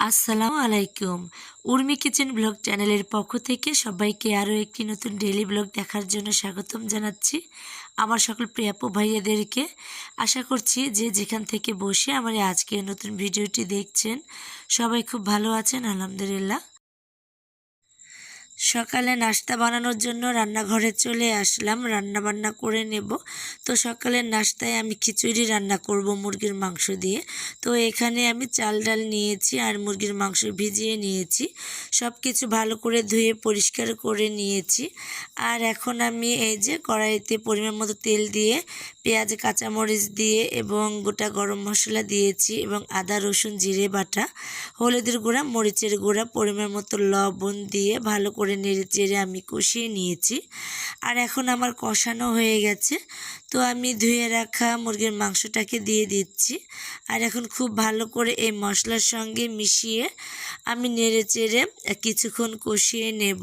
আসসালামু আলাইকুম। Urmi kitchen blog চ্যানেলের পক্ষ থেকে সবাইকে আরও একটি নতুন ডেলি ব্লগ দেখার জন্য স্বাগতম জানাচ্ছি আমার সকল প্রিয়াপু ভাইয়াদেরকে। আশা করছি যে যেখান থেকে বসে আমার আজকে নতুন ভিডিওটি দেখছেন, সবাই খুব ভালো আছেন, আলহামদুলিল্লাহ। সকালে নাস্তা বানানোর জন্য রান্নাঘরে চলে আসলাম রান্না বান্না করে নেব। তো সকালের নাস্তায় আমি খিচুড়ি রান্না করব মুরগির মাংস দিয়ে। তো এখানে আমি চাল ডাল নিয়েছি আর মুরগির মাংস ভিজিয়ে নিয়েছি। সব কিছু ভালো করে ধুয়ে পরিষ্কার করে নিয়েছি। আর এখন আমি এই যে কড়াইতে পরিমাণ মতো তেল দিয়ে পেঁয়াজ, কাঁচামরিচ দিয়ে এবং গোটা গরম মশলা দিয়েছি এবং আদা, রসুন, জিরে, বাটা, হলুদের গুঁড়া, মরিচের গুঁড়া, পরিমাণ মতো লবণ দিয়ে ভালো করে নেড়ে চেড়ে আমি কষিয়ে নিয়েছি। আর এখন আমার কষানো হয়ে গেছে। তো আমি ধুয়ে রাখা মুরগির মাংসটাকে দিয়ে দিচ্ছি। আর এখন খুব ভালো করে এই মশলার সঙ্গে মিশিয়ে আমি নেড়ে চেড়ে কিছুক্ষণ কষিয়ে নেব।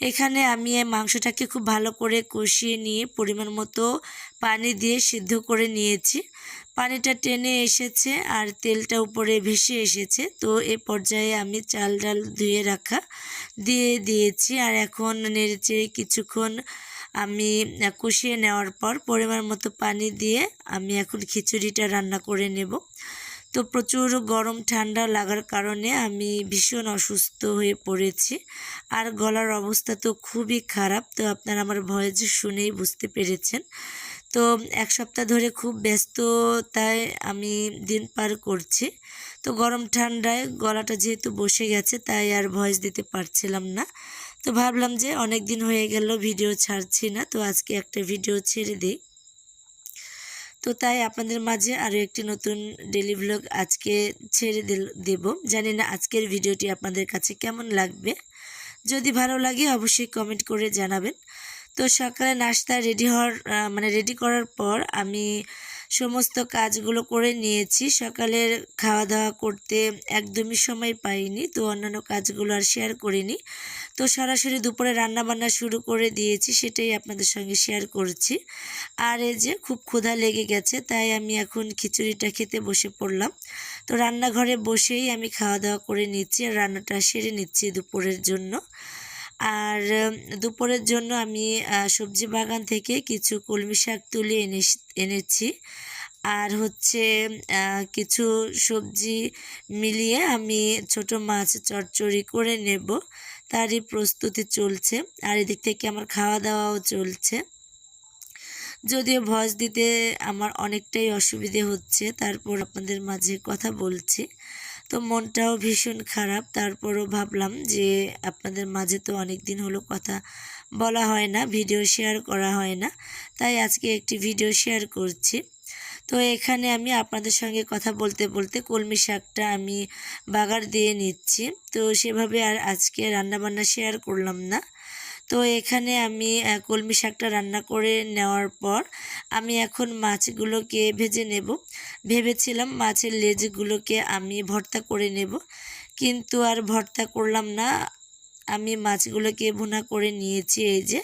এখানে আমি এই মাংসটাকে খুব ভালো করে কষিয়ে নিয়ে পরিমাণ মতো পানি দিয়ে সিদ্ধ করে নিয়েছি। পানিটা টেনে এসেছে আর তেলটা উপরে ভেসে এসেছে। তো এ পর্যায়ে আমি চাল ডাল ধুয়ে রাখা দিয়ে দিয়েছি আর এখন নেড়েচেড়ে কিছুক্ষণ আমি কষিয়ে নেওয়ার পর পরিমাণ মতো পানি দিয়ে আমি এখন খিচুড়িটা রান্না করে নেব। তো প্রচুর গরম, ঠান্ডা লাগার কারণে আমি ভীষণ অসুস্থ হয়ে পড়েছি। আর গলার অবস্থা তো খুবই খারাপ, তো আপনারা আমার ভয়েস শুনেই বুঝতে পেরেছেন। তো এক সপ্তাহ ধরে খুব ব্যস্ততায় আমি দিন পার করছি। তো গরম ঠান্ডায় গলাটা যেহেতু বসে গেছে, তাই আর ভয়েস দিতে পারছিলাম না। তো ভাবলাম যে অনেক দিন হয়ে গেল, ভিডিও ছাড়ছি না, তো আজকে একটা ভিডিও ছেড়ে দিই। তো তাই আপনাদের মাঝে আরও একটি নতুন ডেলি ব্লগ আজকে ছেড়ে দেব। জানি না আজকের ভিডিওটি আপনাদের কাছে কেমন লাগবে। যদি ভালো লাগে অবশ্যই কমেন্ট করে জানাবেন। তো সকালে নাস্তা রেডি হওয়ার মানে রেডি করার পর আমি সমস্ত কাজগুলো করে নিয়েছি। সকালের খাওয়া দাওয়া করতে একদমই সময় পাইনি, তো অন্যান্য কাজগুলো আর শেয়ার করিনি। তো সরাসরি দুপুরে রান্না বান্না শুরু করে দিয়েছি, সেটাই আপনাদের সঙ্গে শেয়ার করছি। আর এই যে খুব ক্ষুধা লেগে গেছে, তাই আমি এখন খিচুড়িটা খেতে বসে পড়লাম। তো রান্নাঘরে বসেই আমি খাওয়া দাওয়া করে নিচ্ছি আর রান্নাটা সেরে নিচ্ছি দুপুরের জন্য। আর দুপুরের জন্য আমি সবজি বাগান থেকে কিছু কলমি শাক তুলে এনে এনেছি। আর হচ্ছে কিছু সবজি মিলিয়ে আমি ছোট মাছ চচ্চড়ি করে নেব। তারই প্রস্তুতি চলছে। আর এদিক থেকে আমার খাওয়া দাওয়াও চলছে। যদিও ভয়েস দিতে আমার অনেকটাই অসুবিধে হচ্ছে, তারপর আপনাদের মাঝে কথা বলছি। তো মনটাও ভীষণ খারাপ। তারপরও ভাবলাম যে আপনাদের মাঝে তো অনেক দিন হলো কথা বলা হয় না, ভিডিও শেয়ার করা হয় না, তাই আজকে একটি ভিডিও শেয়ার করছি। তো এখানে আমি আপনাদের সঙ্গে কথা বলতে বলতে কলমি শাকটা আমি বাগার দিয়ে নিচ্ছি। তো সেভাবে আর আজকে রান্নাবান্না শেয়ার করলাম না। তো এখানে আমি কলমি শাকটা রান্না করে নেওয়ার পর আমি এখন মাছগুলোকে ভেজে নেব। ভেবেছিলাম মাছের লেজগুলোকে আমি ভর্তা করে নেব, কিন্তু আর ভর্তা করলাম না। আমি মাছগুলোকে ভুনা করে নিয়েছি এই যে।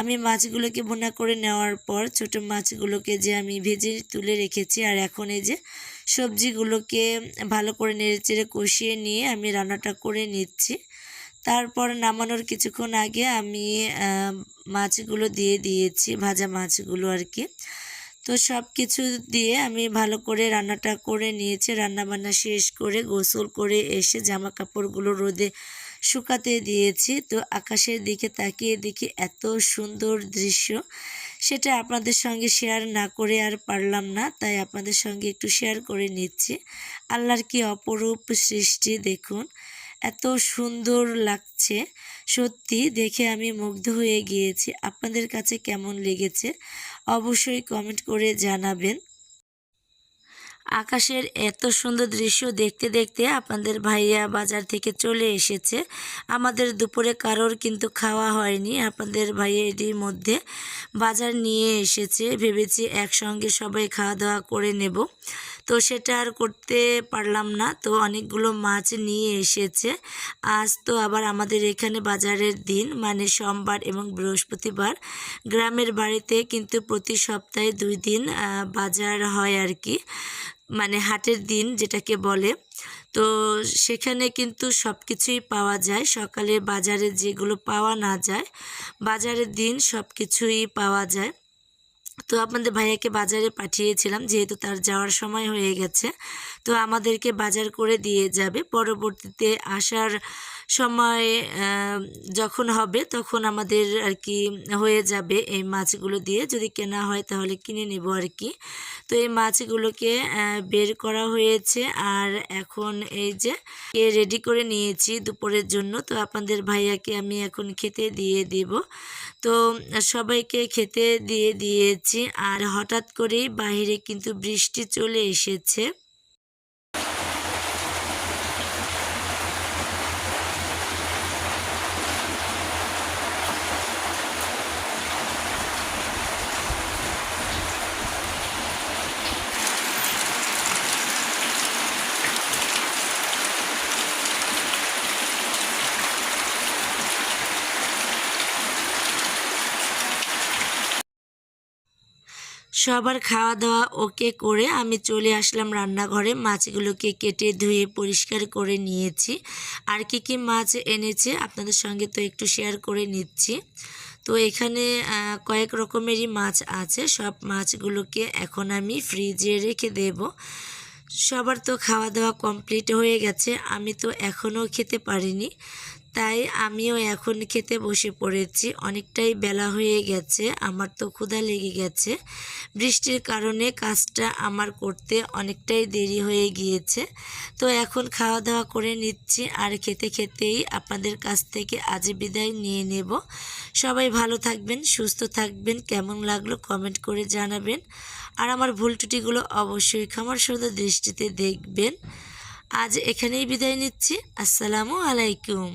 আমি মাছগুলোকে ভুনা করে নেওয়ার পর ছোট মাছগুলোকে যে আমি ভেজে তুলে রেখেছি, আর এখন এই যে সবজিগুলোকে ভালো করে নেড়ে চেড়ে কষিয়ে নিয়ে আমি রান্নাটা করে নিচ্ছি। তারপর নামানোর কিছুক্ষণ আগে আমি মাছগুলো দিয়ে দিয়েছি, ভাজা মাছগুলো আর কি। তো সব কিছু দিয়ে আমি ভালো করে রান্নাটা করে নিয়েছি রান্না বান্না শেষ করে গোসল করে এসে জামা কাপড়গুলো রোদে শুকাতে দিয়েছি। তো আকাশের দিকে তাকিয়ে দেখি এত সুন্দর দৃশ্য। সেটা আপনাদের সঙ্গে শেয়ার না করে আর পারলাম না, তাই আপনাদের সঙ্গে একটু শেয়ার করে নিচ্ছি। আল্লাহর কি অপরূপ সৃষ্টি, দেখুন। এত সুন্দর লাগছে। সত্যি দেখে আমি মুগ্ধ হয়ে গিয়েছি। আপনাদের কাছে কেমন লেগেছে? অবশ্যই কমেন্ট করে জানাবেন। আকাশের এত সুন্দর দৃশ্য দেখতে দেখতে আপনাদের ভাইয়া বাজার থেকে চলে এসেছে। আমাদের দুপুরে কারোর কিন্তু খাওয়া হয়নি। আপনাদের ভাইয়া এটির মধ্যে বাজার নিয়ে এসেছে। ভেবেছি একসঙ্গে সবাই খাওয়া দাওয়া করে নেব। তো সেটা আর করতে পারলাম না। তো অনেকগুলো মাছ নিয়ে এসেছে। আজ তো আবার আমাদের এখানে বাজারের দিন মানে সোমবার এবং বৃহস্পতিবার। গ্রামের বাড়িতে কিন্তু প্রতি সপ্তাহে দুই দিন বাজার হয় আর কি। মানে হাটের দিন যেটাকে বলে। তো সেখানে কিন্তু সব কিছুই পাওয়া যায়। সকালে বাজারে যেগুলো পাওয়া না যায়, বাজারের দিন সব কিছুই পাওয়া যায়। তো আপনাদের ভাইয়াকে বাজারে পাঠিয়েছিলাম, যেহেতু তার যাওয়ার সময় হয়ে গেছে। তো আমাদেরকে বাজার করে দিয়ে যাবে। পরবর্তীতে আসার সময় যখন হবে তখন আমাদের আর কি হয়ে যাবে এই মাছগুলো দিয়ে। যদি কেনা হয় তাহলে কিনে নেব আর কি। তো এই মাছগুলোকে বের করা হয়েছে। আর এখন এই যে রেডি করে নিয়েছি দুপুরের জন্য, তো আপনাদের ভাইয়াকে আমি এখন খেতে দিয়ে দেব। তো সবাইকে খেতে দিয়ে দিয়েছি। আর হঠাৎ করেই বাহিরে কিন্তু বৃষ্টি চলে এসেছে। সবার খাওয়া দাওয়া ওকে করে আমি চলে আসলাম রান্নাঘরে। মাছগুলোকে কেটে ধুয়ে পরিষ্কার করে নিয়েছি। আর কি কি মাছ এনেছে আপনাদের সঙ্গে তো একটু শেয়ার করে নিচ্ছি। তো এখানে কয়েক রকমেরই মাছ আছে। সব মাছগুলোকে এখন আমি ফ্রিজে রেখে দেব। সবার তো খাওয়া দাওয়া কমপ্লিট হয়ে গেছে। আমি তো এখনও খেতে পারিনি। তাই আমিও এখন খেতে বসে পড়েছি। অনেকটাই বেলা হয়ে গেছে, আমার তো ক্ষুধা লেগে গেছে। বৃষ্টির কারণে কাজটা আমার করতে অনেকটাই দেরি হয়ে গিয়েছে। তো এখন খাওয়া দাওয়া করে নিচ্ছি আর খেতে খেতেই আপনাদের কাছ থেকে আজ বিদায় নিয়ে নেব। সবাই ভালো থাকবেন, সুস্থ থাকবেন, কেমন লাগল কমেন্ট করে জানাবেন। আর আমার ভুল ত্রুটিগুলো অবশ্যই ক্ষমার সুন্দর দৃষ্টিতে দেখবেন। আজ এখানেই বিদায় নিচ্ছি, আসসালামু আলাইকুম।